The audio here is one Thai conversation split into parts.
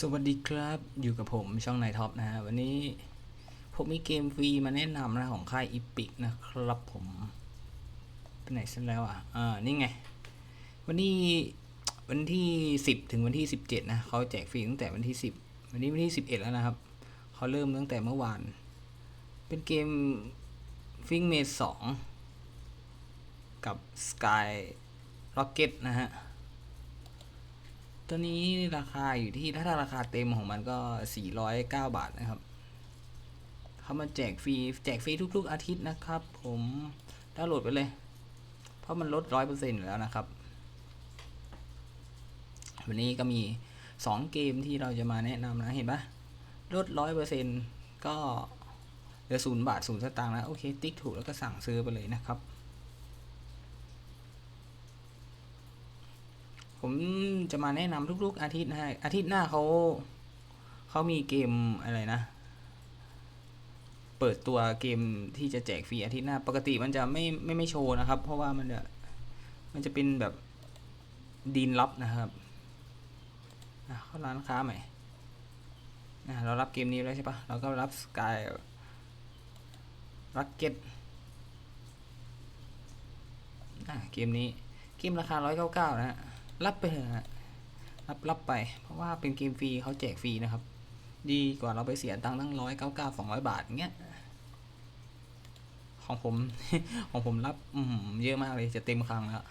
สวัสดีครับอยู่กับผมช่องนายท็อปนะฮะวันนี้ผมมีเกมฟรีมาแนะนำนะของค่ายอีพิกนะครับผมไปไหนซะแล้วอะอ่านี่ไง วันนี้วันที่สิบถึงวันที่สิบเจ็ดนะเขาแจกฟรีตั้งแต่วันที่สิบวันนี้วันที่สิบเอ็ดแล้วนะครับเขาเริ่มตั้งแต่เมื่อวาน เป็นเกมฟิงเมดสองกับ Sky Rocket นะฮะ ตัวนี้ราคาอยู่ที่ถ้าราคาเต็มของมันก็ 409 บาทนะครับเขามาแจกฟรีแจกฟรีทุก ๆ อาทิตย์นะครับ ผมดาวน์โหลดไปเลย เพราะมันลดร้อยเปอร์เซ็นต์แล้วนะครับ วันนี้ก็มี 2 เกมที่เราจะมาแนะนำนะเห็นปะลดร้อยเปอร์เซ็นต์ก็เหลือศูนย์บาทศูนย์สตางค์นะโอเค ติ๊กถูกแล้วก็สั่งซื้อไปเลยนะครับ ผมจะมาแนะนำทุก ๆ อาทิตย์นะฮะอาทิตย์หน้าเขาเขามีเกมอะไรนะ เปิดตัวเกมที่จะแจกฟรีอาทิตย์หน้า ปกติมันจะไม่ไม่ไม่โชว์นะครับ เพราะว่ามันจะมันจะเป็นแบบดีนลับนะครับอะเข้าร้านค้าใหม่นะเรารับเกมนี้แล้วใช่ปะเราก็รับ Sky Rocket อะเกมนี้ เกมราคา 199 นะฮะ รับไปเถอะฮะรับรับไป เพราะว่าเป็นเกมฟรีเขาแจกฟรีนะครับ ดีกว่าเราไปเสียตังค์ตั้งร้อยเก้าเก้าสองร้อยบาทเงี้ยของผมของผมรับอืมเยอะมากเลยจะเต็มคลังแล้ว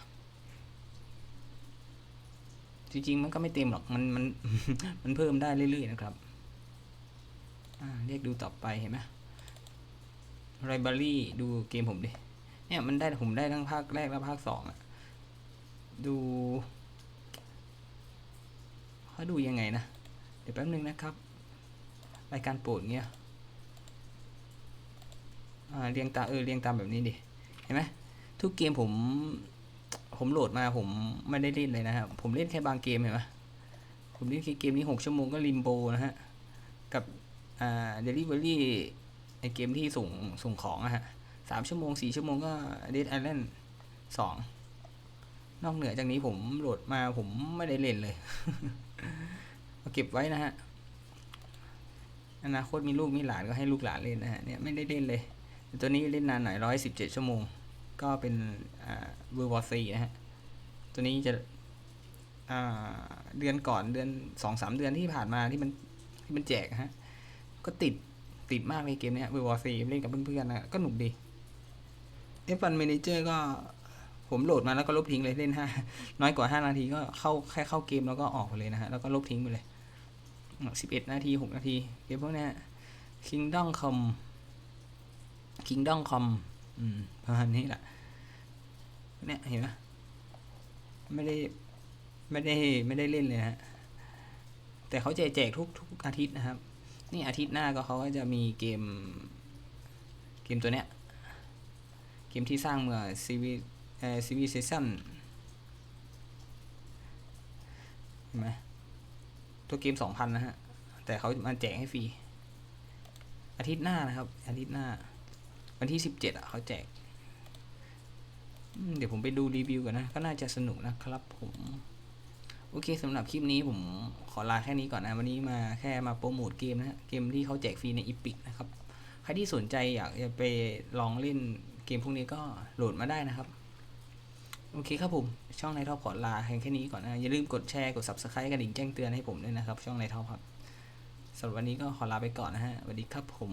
จริงๆมันก็ไม่เต็มหรอกมันมันมันเพิ่มได้เรื่อยๆนะครับอ่าเรียกดูต่อไปเห็นไหมไรบ a รี่ดูเกมผมดิเนี่ยมันได้ผมได้ทั้งภาคแรกและภาคสองอะดู เขาดูยังไงนะ เดี๋ยวแป๊บนึงนะครับ รายการโปรดเงี้ยเรียงตามเออเรียงตามแบบนี้ดิ เห็นไหมทุกเกมผม ผมโหลดมาผมไม่ได้เล่นเลยนะครับ ผมเล่นแค่บางเกมเห็นไหมผมเล่นแค่เกมนี้หกชั่วโมงก็ริมโบนะฮะ กับอ่าเดลิเวอรี่ไอเกมที่ส่งส่งของอะฮะสามชั่วโมงสี่ชั่วโมงก็เดดไอแลนด์สองนอกเหนือจากนี้ผมโหลดมาผมไม่ได้เล่นเลย เอาเก็บไว้นะฮะ อนาคตมีลูกมีหลานก็ให้ลูกหลานเล่นนะฮะ เนี่ยไม่ได้เล่นเลย ตัวนี้เล่นนานหน่อยร้อยสิบเจ็ดชั่วโมง ก็เป็นอ่าเวอร์วอซีนะฮะ ตัวนี้จะอ่าเดือนก่อนเดือนสองสามเดือนที่ผ่านมาที่มันที่มันแจกฮะ ก็ติดติดมากเลยเกมเนี้ยเวอร์วอซีเล่นกับเพื่อนๆนะก็หนุกดี F1 Manager ก็ ผมโหลดมาแล้วก็ลบทิ้งเลยเล่นห้าน้อยกว่าห้านาทีก็เข้าแค่เข้าเกมแล้วก็ออกไปเลยนะฮะแล้วก็ลบทิ้งไปเลยสิบเอ็ดนาทีหกนาทีเกมพวกนี้ Kingdom com Kingdom com อืมประมาณนี้แหละเนี่ยเห็นไหมไม่ได้ไม่ได้ไม่ได้เล่นเลยฮะแต่เขาแจกแจกทุกทุกอาทิตย์นะครับ นี่อาทิตย์หน้าก็เขาก็จะมีเกม เกมตัวเนี้ย เกมที่สร้างเมื่อซีวีเอ่อซีวีเซชันเห็นไหมตัวเกมสองพันนะฮะ แต่เขามาแจกให้ฟรี อาทิตย์หน้านะครับ อาทิตย์หน้า วันที่สิบเจ็ดอะเขาแจก เดี๋ยวผมไปดูรีวิวกันนะ ก็น่าจะสนุกนะครับผม โอเคสำหรับคลิปนี้ผมขอลาแค่นี้ก่อนนะ วันนี้มาแค่มาโปรโมทเกมนะฮะ เกมที่เขาแจกฟรีในอีพิกนะครับ ใครที่สนใจอยากจะไปลองเล่นเกมพวกนี้ก็โหลดมาได้นะครับ โอเคครับผมช่องในท็อปขอลาแค่นี้ก่อนนะอย่าลืมกดแชร์กด subscribe กระดิ่งแจ้งเตือนให้ผมด้วยนะครับ ช่องในท็อปครับสำหรับวันนี้ก็ขอลาไปก่อนนะฮะสวัสดีครับผม